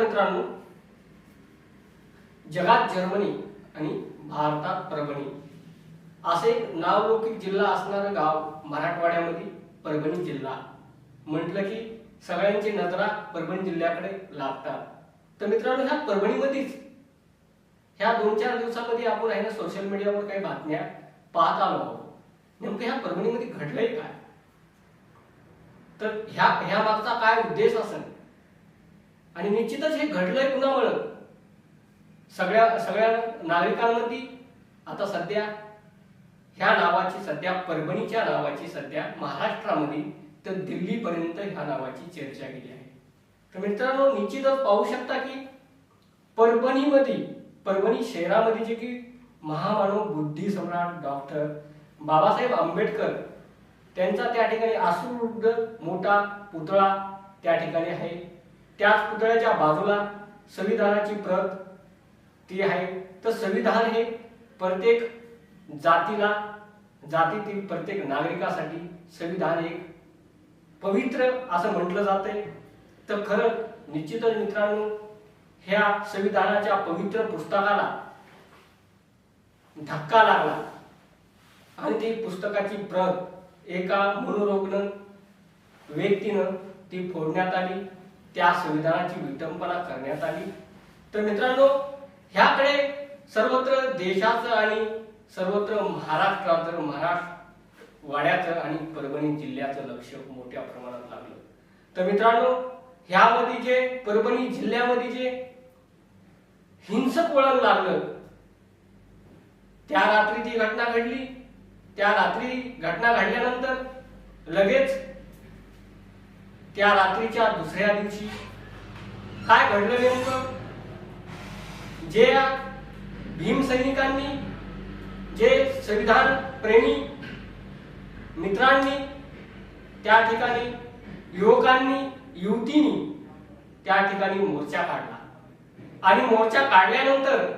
मित्रांनो. जगात जर्मनी आणि भारतात परभणी असे एक नावलौकिक जिल्हा असणारं गाव मराठवाड्यामध्ये परभणी जिल्हा. म्हटलं की सगळ्यांची नजरा परभणी जिल्ह्याकडे लागतात. तर मित्रांनो ह्या परभणीमध्येच ह्या दोन चार दिवसामध्ये आपण आहे ना सोशल मीडियावर काही बातम्या पाहत आलो आहोत. नेमकं ह्या परभणीमध्ये घडलंय काय? तर ह्या ह्या मागचा काय उद्देश असेल? आणि निश्चितच हे घडलंय कुणामुळं सगळ्या सगळ्या नागरिकांमध्ये आता सध्या ह्या नावाची सध्या परभणीच्या नावाची सध्या महाराष्ट्रामध्ये तर दिल्लीपर्यंत ह्या नावाची चर्चा गेली आहे. तर मित्रांनो निश्चितच पाहू शकता की परभणीमध्ये परभणी शहरामध्ये जे की महामानव बुद्धी सम्राट डॉक्टर बाबासाहेब आंबेडकर त्यांचा त्या ठिकाणी आसुरुद्ध मोठा पुतळा त्या ठिकाणी आहे. त्याच पुतळ्याच्या बाजूला संविधानाची प्रत ती आहे. तर संविधान हे प्रत्येक जातीला जातीतील प्रत्येक नागरिकासाठी संविधान एक पवित्र असं म्हटलं जातंय. तर खरं निश्चितच मित्रांनो ह्या संविधानाच्या पवित्र पुस्तकाला धक्का लागला. आणि ती पुस्तकाची प्रत एका मनोरुग्ण व्यक्तीनं ती फोडण्यात आली. त्या संविधानाची विटंबना करण्यात आली. तर मित्रांनो ह्याकडे सर्वत्र देशाचं आणि सर्वत्र महाराष्ट्रात महाराष्ट्र वाड्याचं आणि परभणी जिल्ह्याचं लक्ष मोठ्या प्रमाणात लागलं. तर मित्रांनो ह्यामध्ये जे परभणी जिल्ह्यामध्ये जे हिंसक वळण लागलं त्या रात्री जी घटना घडली. त्या रात्री घटना घडल्यानंतर लगेच त्या रात्रीच्या दुसऱ्या दिवशी. काय घडलं नेमकं? जे भीम सैनिकांनी जे संविधान प्रेमी मित्रांनी त्या ठिकाणी युवकांनी युवतींनी त्या ठिकाणी मोर्चा काढला. आणि मोर्चा काढल्यानंतर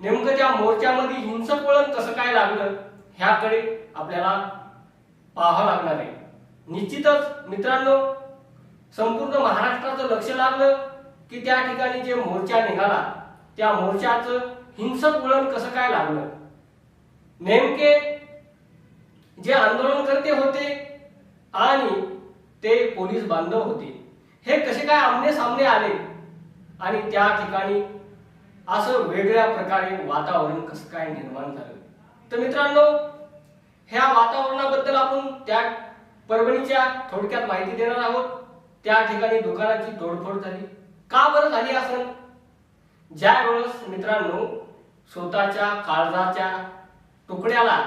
नेमकं त्या मोर्चामध्ये हिंसक वळण कसं काय लागलं ह्याकडे आपल्याला पाहावं लागणार आहे. निश्चितच मित्रांनो संपूर्ण महाराष्ट्राचं लक्ष लागलं की त्या ठिकाणी जे मोर्चा निघाला त्या मोर्चाचं हिंसक वळण कसं काय लागलं? नेमके जे आंदोलनकर्ते होते आणि ते पोलीस बांधव होते हे कसे काय आमने सामने आले? आणि त्या ठिकाणी असं वेगळ्या प्रकारे वातावरण कसं काय निर्माण झालं? तर मित्रांनो ह्या वातावरणाबद्दल आपण त्या परभणीच्या थोडक्यात माहिती देणार आहोत. त्या ठिकाणी दुकानाची तोडफोड झाली. का बरं झाली असं ज्या वेळेस मित्रांनो स्वतःच्या काळजाच्या तुकड्याला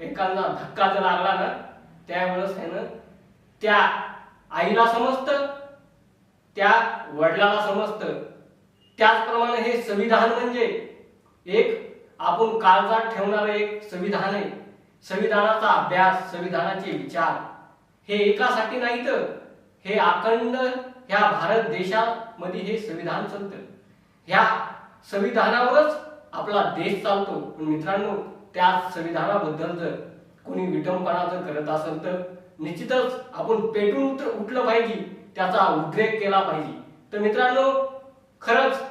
एखादा धक्का जर लागला ना त्यावेळेस आहे ना त्या आईला समजतं त्या वडिलाला समजतं. त्याचप्रमाणे हे संविधान म्हणजे एक आपण काळजात ठेवणारं एक संविधान आहे. संविधानाचा अभ्यास संविधानाचे विचार हे एकासाठी नाही तर हे अखंड ह्या भारत देशामध्ये हे संविधान चालतं ह्या संविधानावरच आपला देश चालतो. पण मित्रांनो त्या संविधानाबद्दल जर कोणी विटंबना जर करत असेल तर निश्चितच आपण पेटून तर उठलं पाहिजे त्याचा उद्रेक केला पाहिजे. तर मित्रांनो खरंच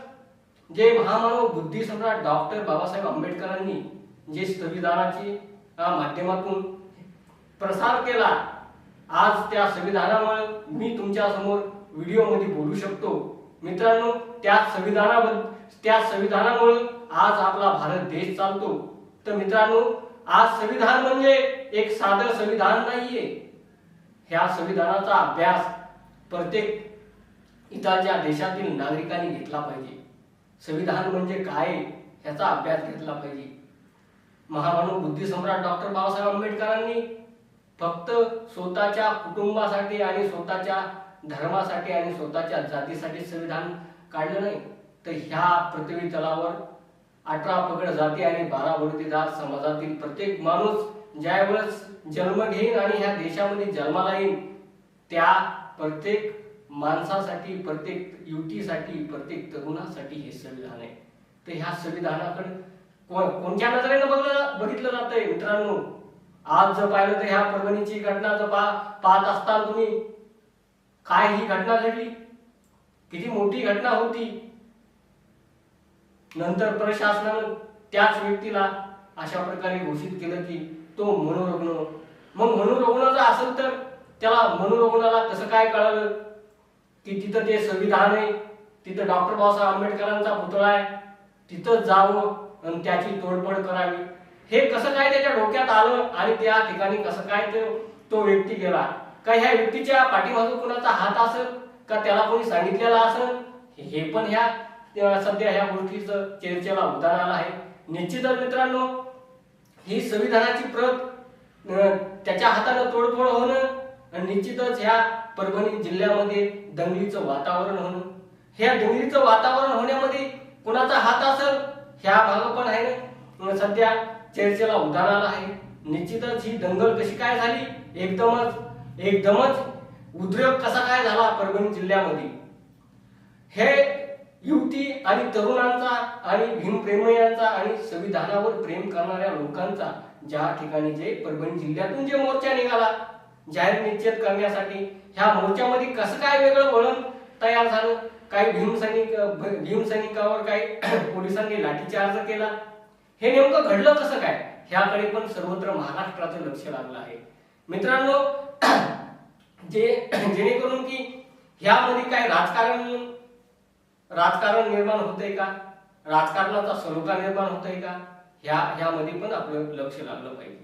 जे महामानव बुद्धिसम्राट डॉक्टर बाबासाहेब आंबेडकरांनी जे संविधानाची माध्यमातून प्रसार केला आज त्या संविधानामुळे मी तुमच्यासमोर व्हिडिओमध्ये बोलू शकतो. मित्रांनो त्या संविधानाबद्दल त्या संविधानामुळे आज आपला भारत देश चालतो. तर मित्रांनो आज संविधान म्हणजे एक साधं संविधान नाहीये. ह्या संविधानाचा अभ्यास प्रत्येक इतरच्या देशातील नागरिकांनी घेतला पाहिजे. संविधान म्हणजे काय ह्याचा अभ्यास घेतला पाहिजे. महामानव बुद्धिसम्राट डॉक्टर बाबासाहेब आंबेडकरांनी फक्त स्वतःच्या कुटुंबासाठी आणि स्वतःच्या धर्मासाठी आणि स्वतःच्या जातीसाठी संविधान काढलं नाही तर ह्या पृथ्वी तलावर अठरा पगड जाती आणि बारा बडतीदार समाजातील प्रत्येक माणूस ज्यावेळेस जन्म घेईन आणि ह्या देशामध्ये जन्माला येईन त्या प्रत्येक माणसासाठी प्रत्येक युतीसाठी प्रत्येक तरुणासाठी हे संविधान आहे. तर ह्या संविधानाकडे कोणत्या नजरेनं बघलं बघितलं जातंय मित्रांनो? आज जर पाहिलं तर ह्या परभणीची घटना जर पा पाहत असताल तुम्ही. काय ही घटना घडली? किती मोठी घटना होती. नंतर प्रशासनानं त्याच व्यक्तीला अशा प्रकारे घोषित केलं की तो मनोरुग्ण. मग मनोरुग्ण जर असेल तर त्याला मनोरुग्णाला कसं काय कळालं? की तिथं ते संविधान आहे. तिथं डॉक्टर बाबासाहेब आंबेडकरांचा पुतळा आहे. तिथं जावं आणि त्याची तोडफोड करावी. हे कसं काय त्याच्या डोक्यात आलं आणि त्या ठिकाणी कसं काय तो तो व्यक्ती गेला? का ह्या व्यक्तीच्या पाठीमागं कुणाचा हात असेल? का त्याला कोणी सांगितलेला असेल? हे पण ह्या सध्या ह्या गोष्टीच चर्चेला उदाहरण आलं आहे. निश्चितच मित्रांनो ही संविधानाची प्रत त्याच्या हातानं तोडफोड होणं आणि निश्चितच ह्या परभणी जिल्ह्यामध्ये दंगलीचं वातावरण होणं. ह्या दंगलीचं वातावरण होण्यामध्ये कुणाचा हात असेल? ह्या भाग पण आहे ना. सध्या चर्चेला उदाहरण आलं आहे. निश्चितच ही दंगल कशी काय झाली? एकदमच एकदमच उद्रेक कसा काय झाला परभणी जिल्ह्यामध्ये? हे युवती आणि तरुणांचा आणि भीमप्रेमयांचा आणि संविधानावर प्रेम करणाऱ्या लोकांचा ज्या ठिकाणी जे परभणी जिल्ह्यातून जे मोर्चा निघाला जाहीर निश्चित करण्यासाठी ह्या मोर्चामध्ये कसं काय वेगळं वळण तयार झालं? काही भीमसैनिक भीमसैनिकावर काही पोलिसांनी लाठीचार्ज केला. हे नेमकं घडलं कसं काय? ह्याकडे पण सर्वत्र महाराष्ट्राचं लक्ष लागलं आहे. मित्रांनो जे जेणेकरून की ह्यामध्ये काय राजकारण राजकारण निर्माण होतंय का? राजकारणाचा सलोखा निर्माण होतोय का? ह्या ह्यामध्ये पण आपलं लक्ष लागलं पाहिजे.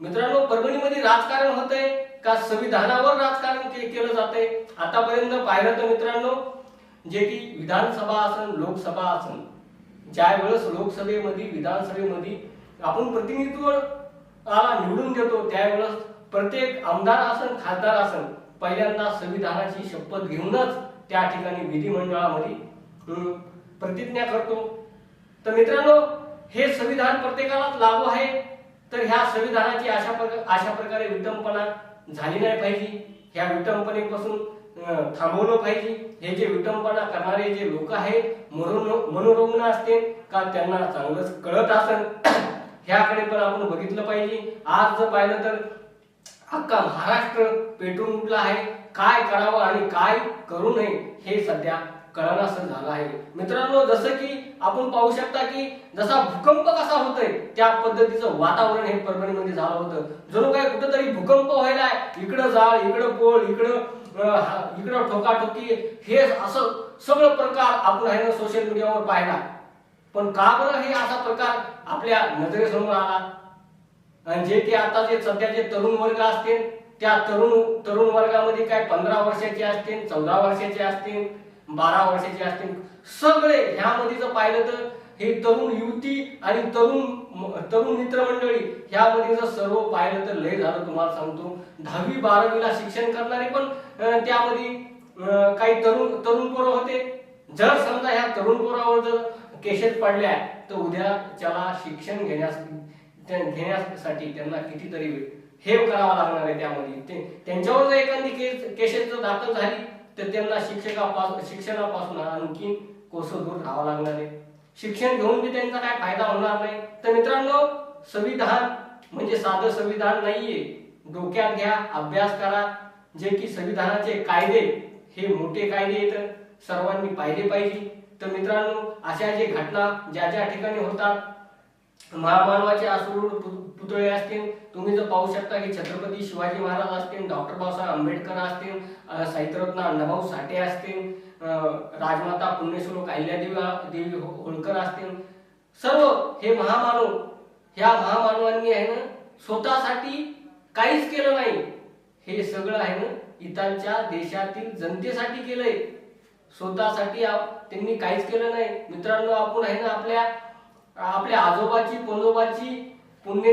मित्रांनो परभणीमध्ये राजकारण होतंय का? संविधानावर राजकारण के, केलं जातंय. आतापर्यंत पाहिलं तर मित्रांनो जे की विधानसभा असन लोकसभा असन ज्या वेळेस लोकसभेमध्ये विधानसभेमध्ये आपण प्रतिनिधित्व निवडून देतो. त्यावेळेस प्रत्येक आमदार असन खासदार असन पहिल्यांदा संविधानाची शपथ घेऊनच त्या ठिकाणी विधिमंडळामध्ये प्रतिज्ञा करतो. तर मित्रांनो हे संविधान प्रत्येकालाच लागू आहे. तर ह्या संविधानाची अशा प्रकार अशा प्रकारे विटंबना झाली नाही पाहिजे. ह्या विटंबनेपासून थांबवलं पाहिजे. हे जे विटंबना करणारे जे लोक आहेत मनोरुग्ण असतील का त्यांना चांगलंच कळत असेल? ह्याकडे पण आपण बघितलं पाहिजे. आज जर पाहिलं तर अख्खा महाराष्ट्र पेटून उठला आहे. काय करावं आणि काय करू नये हे सध्या कळनासं झालं आहे. मित्रांनो जसं की आपण पाहू शकता की जसा भूकंप कसा होतोय त्या पद्धतीचं वातावरण हे परभणीमध्ये झालं होतं. जणू काय कुठंतरी भूकंप व्हायला इकडं जाळ इकडं पोळ इकडं इकडं ठोकाठोकी हे असं सगळं प्रकार आपण आहे ना सोशल मीडियावर पाहिला. पण का बरं हे असा प्रकार आपल्या नजरेसमोर आला? आणि जे की आता जे सध्या जे तरुण वर्ग असतील त्या तरुण तरुण वर्गामध्ये काय पंधरा वर्षाचे असतील चौदा वर्षाचे असतील बारा वर्षाचे असतील सगळे ह्यामध्ये जर पाहिलं तर हे तरुण युवती आणि तरुण तरुण मित्रमंडळी ह्यामध्ये जर सर्व पाहिलं तर लय झालं तुम्हाला सांगतो. दहावी बारावीला शिक्षण करणारे पण त्यामध्ये काही तरुण तरुण पोरं होते. जर समजा ह्या तरुण पोरावर जर केशेत पडल्या तर उद्या त्याला शिक्षण घेण्यास घेण्यासाठी त्यांना कितीतरी हे करावं लागणार आहे त्यामध्ये. त्यांच्यावर जर एखादी केस केसेस जर दाखल झाली तर त्यांना शिक्षकापासून शिक्षणापासून आणखी कोसं दूर राहावं लागणार आहे. शिक्षण घेऊन बी त्यांचा काय फायदा होणार नाही. तर मित्रांनो संविधान म्हणजे साधं संविधान नाहीये. डोक्यात घ्या अभ्यास करा. जे की संविधानाचे कायदे हे मोठे कायदे आहेत. सर्वांनी पाहिले पाहिजे. तर मित्रांनो अशा जे घटना ज्या ज्या ठिकाणी होतात महामानवाचे असूड पुतळे असतील तुम्ही जर पाहू शकता की छत्रपती शिवाजी महाराज असतील डॉक्टर बाबासाहेब आंबेडकर असतील साहित्यरत्न अण्णाभाऊ साठे असतील राजमाता पुण्यश्लोक अहिल्यादेवी देवी हो- होळकर असतील सर्व हे महामानव ह्या महामानवांनी आहे ना स्वतःसाठी काहीच केलं नाही. हे सगळं आहे ना इथांच्या देशातील जनतेसाठी केलंय. स्वतःसाठी आप- त्यांनी काहीच केलं नाही. मित्रांनो आपण आहे ना आपल्या आपल्या आजोबाची पंजोबाची पुण्य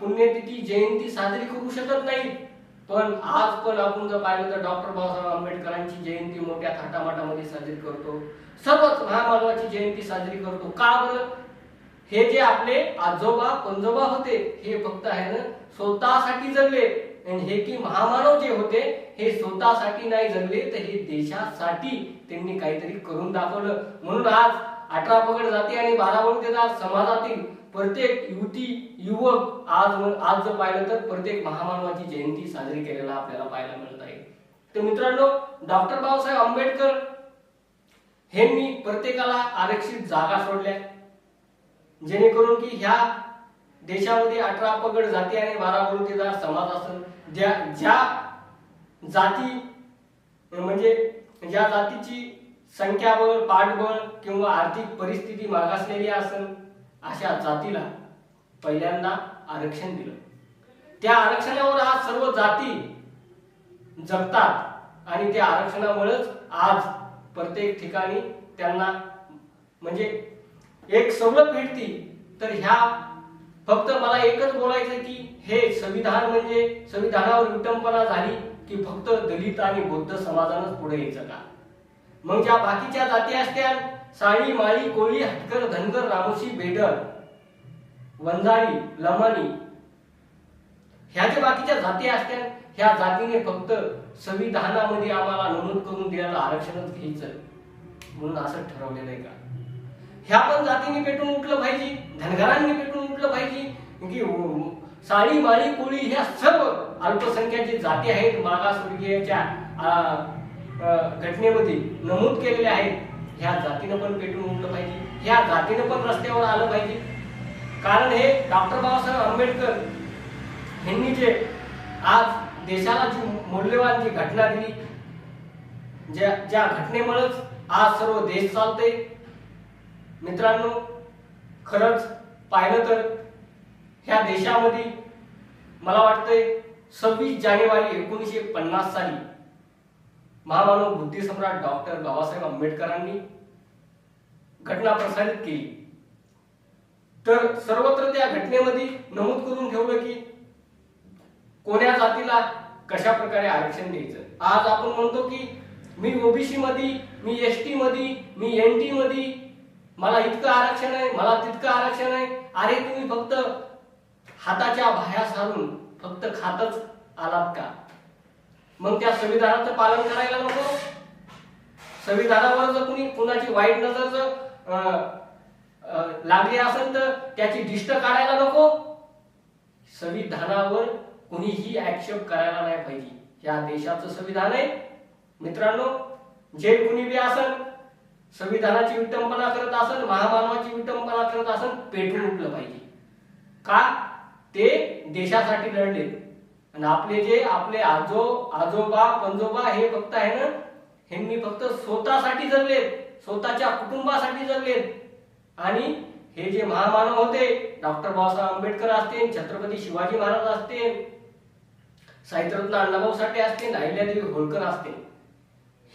पुण्यतिथी जयंती साजरी करू शकत नाही. पण आज पण आपण जर पाहिलं तर डॉक्टर बाबासाहेब आंबेडकरांची जयंती मोठ्या थाटामाटामध्ये साजरी करतो. सर्वच महामानवाची जयंती साजरी करतो. का बरं? हे जे आपले आजोबा पंजोबा होते हे फक्त आहे ना स्वतःसाठी जगले. आणि हे की महामानव जे होते हे स्वतःसाठी नाही जगले तर हे देशासाठी त्यांनी काहीतरी करून दाखवलं. म्हणून आज अठरा पगड जाती आणि बारा वर्गदार समाजातील. प्रत्येक युवती युवक आज आज जर पाहिलं तर प्रत्येक महामानवाची जयंती साजरी केलेला आपल्याला पाहायला मिळत आहे. तर मित्रांनो डॉक्टर बाबासाहेब आंबेडकर ह्यांनी प्रत्येकाला आरक्षित जागा सोडल्या. जेणेकरून की ह्या देशामध्ये अठरा पगड जाती आणि बारा बलुतेदार समाज असेल. ज्या ज्या जाती म्हणजे ज्या जातीची संख्याबळ पाठबळ किंवा आर्थिक परिस्थिती मागासलेली असेल अशा जातीला पहिल्यांदा आरक्षण दिलं. त्या आरक्षणावर आज सर्व जाती जगतात आणि त्या आरक्षणामुळेच आज प्रत्येक ठिकाणी त्यांना म्हणजे एक सवलत भेटती. तर ह्या फक्त मला एकच बोलायचं की हे संविधान म्हणजे संविधानावर विटंबना झाली की फक्त दलित आणि बौद्ध समाजानंच पुढे यायचं का? मग ज्या बाकीच्या जाती असत्या साळी माळी कोळी हटकर धनगर रामोशी बेडर वंजारी लमाणी ह्या ज्या बाकीच्या जाती असत्या. ह्या जातीने फक्त संविधानामध्ये आम्हाला नमूद करून दिलेलं आरक्षणच घ्यायचं म्हणून असं ठरवलेलं आहे का? ह्या पण जातीने पेटून उठलं पाहिजे. धनगरांनी पेटून उठलं पाहिजे. की साळी माळी कोळी ह्या सर्व अल्पसंख्याची जाती आहेत. मागासवर्गीयच्या घटनेमध्ये नमूद केलेल्या आहेत. ह्या जातीनं पण पेटून उठलं पाहिजे. ह्या जातीनं पण रस्त्यावर आलं पाहिजे. कारण हे डॉक्टर बाबासाहेब आंबेडकर यांनी जे आज देशाला जी मौल्यवान जी घटना दिली ज्या ज्या घटनेमुळेच आज सर्व देश चालते मित्रांनो खरंच पाहिलं तर ह्या देशामध्ये मला वाटतंय सव्वीस जानेवारी एकोणीसशे पन्नास साली महामानव बुद्धिसम्राट डॉक्टर बाबासाहेब आंबेडकरांनी घटना प्रसारित केली. तर सर्वत्र त्या घटनेमध्ये नमूद करून ठेवलं की कोण्या जातीला कशा प्रकारे आरक्षण द्यायचं? आज आपण म्हणतो की मी ओबीसी मध्ये मी एस टी मध्ये मी एन टी मध्ये मला इतकं आरक्षण आहे मला तितकं आरक्षण आहे. अरे तुम्ही फक्त हाताच्या बाह्या सारून फक्त खातच आलात का? मग त्या संविधानाचं पालन करायला नको. संविधानावर जर कुणी कुणाची वाईट नजर जर अं, लागली असेल तर त्याची दिष्ट काढायला नको. संविधानावर कुणीही आक्षेप करायला नाही पाहिजे. या देशाचं संविधान आहे. मित्रांनो जे कुणी बी असेल संविधानाची विटंबना करत असेल महामानवाची विटंबना करत असेल पेटून उठलं पाहिजे. का? ते देशासाठी लढले आणि आपले जे आपले आजो आजोबा पंजोबा हे फक्त आहे ना ह्यांनी फक्त स्वतःसाठी जगलेत स्वतःच्या कुटुंबासाठी जगलेत. आणि हे जे महामानव होते डॉक्टर बाबासाहेब आंबेडकर असतील छत्रपती शिवाजी महाराज असतील साहित्यरत्न अण्णाभाऊ साठे असतील अहिल्यादेवी होळकर असतील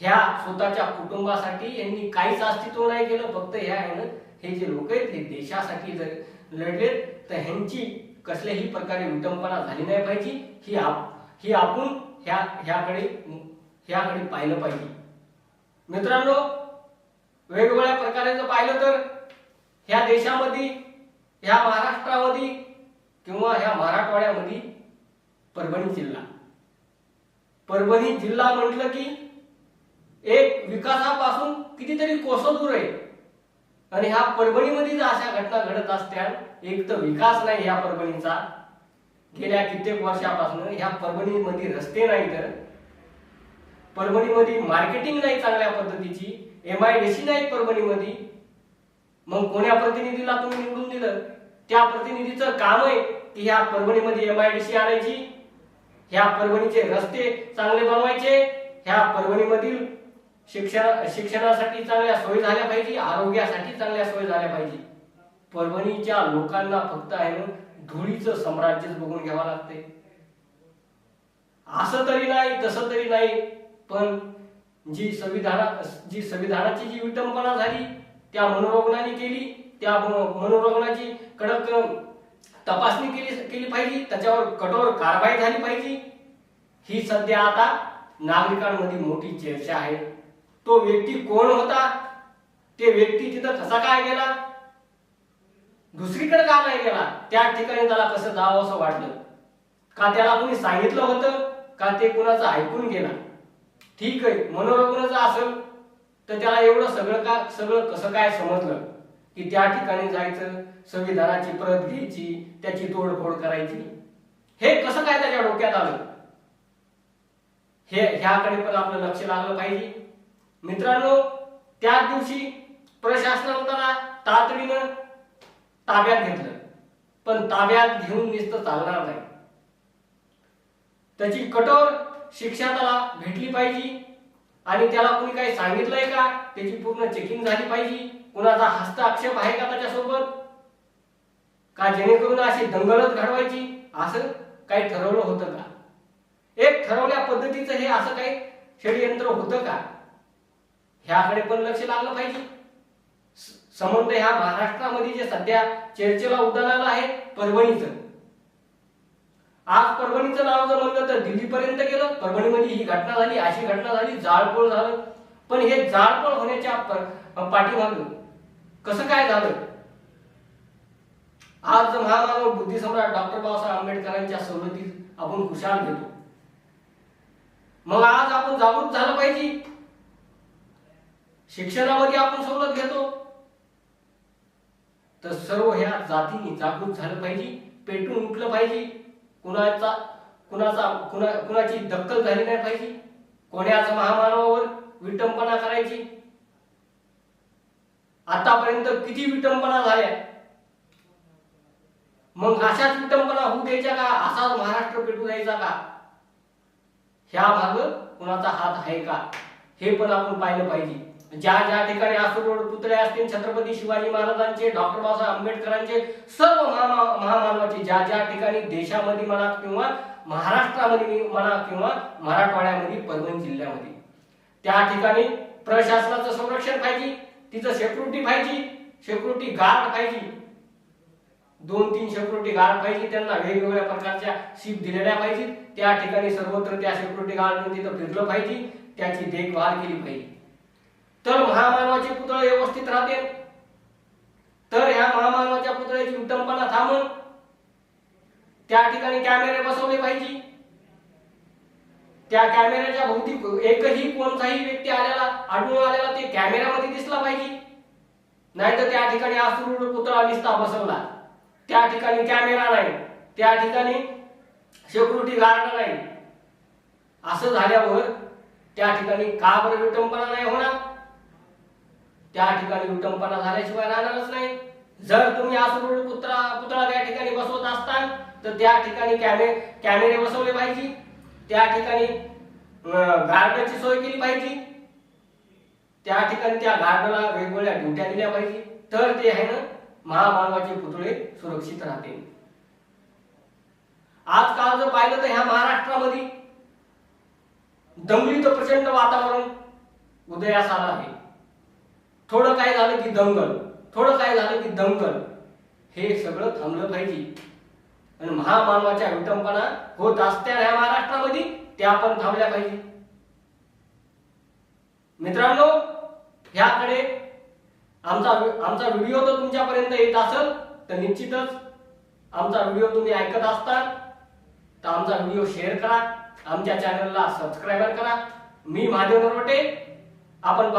ह्या स्वतःच्या कुटुंबासाठी यांनी काहीच अस्तित्व नाही केलं फक्त ह्या आहे ना हे जे लोक आहेत हे देशासाठी जर लढलेत तर ह्यांची कसल्याही प्रकारे विटंबना झाली नाही पाहिजे. ही आप ही आपण ह्या ह्याकडे ह्याकडे पाहिलं पाहिजे. मित्रांनो वेगवेगळ्या प्रकारे जर पाहिलं तर ह्या देशामध्ये ह्या महाराष्ट्रामध्ये किंवा ह्या मराठवाड्यामध्ये परभणी जिल्हा. परभणी जिल्हा म्हटलं की एक विकासापासून कितीतरी कोसं दूर आहे. आणि ह्या परभणीमध्ये जर अशा घटना घडत असत्या एक तर विकास नाही ह्या परभणीचा. गेल्या कित्येक वर्षापासून ह्या परभणीमध्ये रस्ते नाही तर. परभणीमध्ये मार्केटिंग नाही चांगल्या पद्धतीची एम आय डी सी नाही परभणीमध्ये. मग कोण्या प्रतिनिधीला तुम्ही निवडून दिलं? त्या प्रतिनिधीचं काम आहे की ह्या परभणीमध्ये एम आय डी सी आणायची ह्या परभणीचे रस्ते चांगले बनवायचे ह्या परभणीमधील शिक्षण शिक्षणासाठी चांगल्या सोयी झाल्या पाहिजे आरोग्यासाठी चांगल्या सोयी झाल्या पाहिजे. परभणीच्या लोकांना फक्त आहे ना धुळीचं साम्राज्यच बघून घ्यावं लागते. असं तरी नाही तसं तरी नाही पण जी संविधाना जी संविधानाची जी विटंबना झाली त्या मनोरुग्णाने केली त्या मनोरुग्णाची कडक तपासणी केली केली पाहिजे त्याच्यावर कठोर कारवाई झाली पाहिजे. ही सध्या आता नागरिकांमध्ये मोठी चर्चा आहे. तो व्यक्ती कोण होता? ते व्यक्ती तिथं कसा काय गेला? दुसरीकडे का नाही गेला? त्या ठिकाणी त्याला कसं जावं असं वाटलं? का त्याला कोणी सांगितलं होतं? का ते कुणाचं ऐकून गेला? ठीक आहे मनोरुग्ण असेल तर त्याला एवढं सगळं का सगळं कसं काय समजलं? की त्या ठिकाणी जायचं संविधानाची प्रत घ्यायची त्याची तोडफोड करायची. हे कसं काय त्याच्या डोक्यात आलं? हे ह्याकडे पण आपलं लक्ष लागलं पाहिजे. मित्रांनो त्याच दिवशी प्रशासनाला त्याला तातडीनं ताब्यात घेतलं. पण ताब्यात घेऊन नुसतं चालणार नाही. त्याची कठोर शिक्षा त्याला भेटली पाहिजे. आणि त्याला कोणी काही सांगितलंय का? त्याची पूर्ण चेकिंग झाली पाहिजे. कुणाचा हस्तक्षेप आहे का त्याच्यासोबत? का जेणेकरून अशी दंगलच घडवायची? असं काही ठरवलं होतं का? एक ठरवल्या पद्धतीचं हे असं काही षडयंत्र होतं का? ह्याकडे पण लक्ष लागलं पाहिजे. स- संबंध ह्या महाराष्ट्रामध्ये जे सध्या चर्चेला उदाहरण आहे परभणीचं. आज परभणीचं नाव जर म्हणलं तर दिल्लीपर्यंत गेलं परभणीमध्ये ही घटना झाली अशी घटना झाली जाळपोळ झालं. पण हे जाळपोळ होण्याच्या पाठीमागं कसं काय झालं? आज महामानव बुद्धिसम्राट डॉक्टर बाबासाहेब आंबेडकरांच्या सवलतीत आपण खुशाल घेतो. मग आज आपण जागरूक झालं पाहिजे. शिक्षणामध्ये आपण सवलत घेतो. तर सर्व ह्या जातीने जागरूक झालं पाहिजे पेटून उठलं पाहिजे. कुणाचा कुणाचा कुणा कुणाची दक्कल झाली नाही पाहिजे. कोण्याच महामानवावर विटंबना करायची. आतापर्यंत किती विटंबना झाल्या? मग अशाच विटंबना होऊ द्यायच्या का? असाच महाराष्ट्र पेटू द्यायचा का? ह्या माग कुणाचा हात आहे का? हे पण आपण पाहिलं पाहिजे. ज्या ज्या ठिकाणी आसूर रोड पुतळे असतील छत्रपती शिवाजी महाराजांचे डॉक्टर बाबासाहेब आंबेडकरांचे सर्व महामानवाचे ज्या ज्या ठिकाणी देशामध्ये म्हणा किंवा महाराष्ट्रामध्ये म्हणा किंवा मराठवाड्यामध्ये परभणी जिल्ह्यामध्ये त्या ठिकाणी प्रशासनाचं संरक्षण पाहिजे तिचं सेक्युरिटी पाहिजे सेक्युरिटी गार्ड पाहिजे. दोन तीन सेक्युरिटी गार्ड पाहिजे त्यांना वेगवेगळ्या प्रकारच्या शिप दिलेल्या पाहिजेत. त्या ठिकाणी सर्वत्र त्या सेक्युरिटी गार्डने तिथं फिरलं पाहिजे त्याची देखभाल केली पाहिजे. तर महामानवाचे पुतळे व्यवस्थित राहतील तर ह्या महामानवाच्या पुतळ्याची विटंबना थांबून त्या ठिकाणी कॅमेरे बसवले पाहिजे. त्या कॅमेऱ्याच्या भोवती एकही कोणताही व्यक्ती आलेला आढळून आलेला ते कॅमेऱ्यामध्ये दिसला पाहिजे. नाहीतर त्या ठिकाणी आसुरूढ पुतळा निसता बसवला. त्या ठिकाणी कॅमेरा नाही. त्या ठिकाणी सेक्युरिटी गार्ड नाही. असं झाल्यावर त्या ठिकाणी का बरं विटंबना नाही होणार? त्या ठिकाणी विटंबना झाल्याशिवाय राहणारच नाही. जर तुम्ही आसुरूढ पुतळा पुतळा त्या ठिकाणी बसवत असताल तर त्या ठिकाणी कॅमे कॅमेरे बसवले पाहिजे. त्या ठिकाणी गार्डनची गार्डची सोय केली पाहिजे. त्या ठिकाणी त्या गार्डला वेगवेगळ्या ड्युट्या दिल्या पाहिजे. तर ते आहे ना महामानवाचे पुतळे सुरक्षित राहतील. आजकाल जर पाहिलं तर ह्या महाराष्ट्रामध्ये दंगलीचं प्रचंड वातावरण उदयास आलं आहे. थोडं काय झालं की दंगल थोडं काय झालं की दंगल हे सगळं थांबलं पाहिजे. आणि महामानवाच्या विटंबना होत असत्या ह्या महाराष्ट्रामध्ये त्या पण थांबल्या पाहिजे. मित्रांनो ह्याकडे आमचा आमचा व्हिडिओ जर तुमच्यापर्यंत येत असेल तर निश्चितच आमचा व्हिडिओ तुम्ही ऐकत असताल तर आमचा व्हिडिओ शेअर करा. आमच्या चॅनलला सबस्क्राईबर करा. मी महादेव नरवटे. आपण